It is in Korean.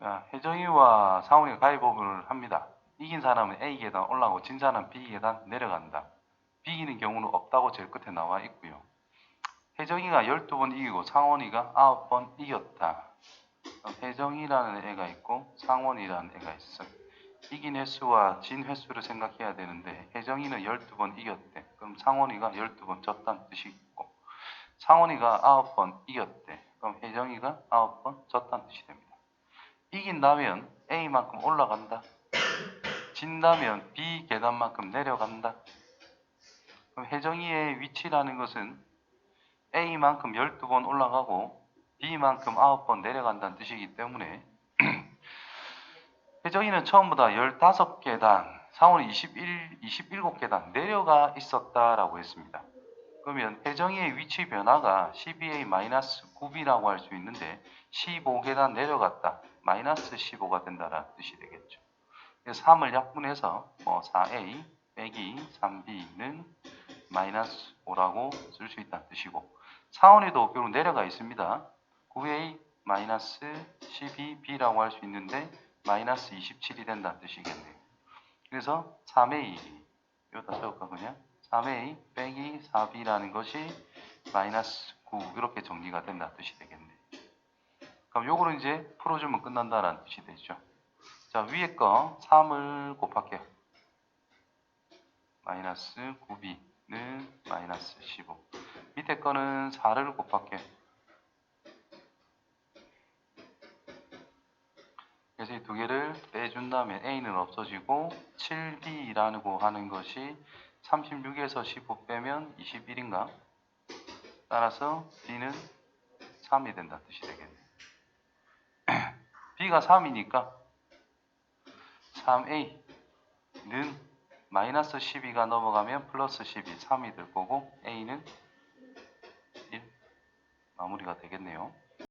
자, 혜정이와 상훈이가 가위바위보를 합니다. 이긴 사람은 A 계단 올라가고 진 사람은 B 계단 내려간다. 비기는 경우는 없다고 제일 끝에 나와 있고요. 혜정이가 12번 이기고 상원이가 9번 이겼다. 혜정이라는 애가 있고 상원이라는 애가 있어. 이긴 횟수와 진 횟수를 생각해야 되는데 혜정이는 12번 이겼대. 그럼 상원이가 12번 졌다는 뜻이 있고 상원이가 9번 이겼대. 그럼 혜정이가 9번 졌다는 뜻이 됩니다. 이긴다면 A만큼 올라간다. 진다면 B 계단만큼 내려간다. 그럼 혜정이의 위치라는 것은 A만큼 12번 올라가고 B만큼 9번 내려간다는 뜻이기 때문에 혜정이는 처음보다 15계단, 상원이 21, 27계단 내려가 있었다라고 했습니다. 그러면 혜정이의 위치 변화가 12A-9B라고 할 수 있는데 15계단 내려갔다. 마이너스 15가 된다라는 뜻이 되겠죠. 그래서 3을 약분해서 뭐 4A 빼기 3B는 마이너스 5라고 쓸 수 있다는 뜻이고 상원이도 결국 내려가 있습니다. 9A 마이너스 12B라고 할 수 있는데 마이너스 27이 된다는 뜻이겠네요. 그래서 3A 여기다 적을까 그냥 3A 빼기 4B라는 것이 마이너스 9 이렇게 정리가 된다는 뜻이 되겠네요. 그럼 요거는 이제 풀어주면 끝난다라는 뜻이 되죠. 자 위에 거 3을 곱할게요. 마이너스 9B는 마이너스 15 밑에 거는 4를 곱할게요. 그래서 이 두 개를 빼준다면 A는 없어지고 7B라고 하는 것이 36에서 15 빼면 21인가? 따라서 B는 3이 된다 뜻이 되겠네요. B가 3이니까 3A는 마이너스 12가 넘어가면 플러스 12, 3이 될 거고 A는 1 마무리가 되겠네요.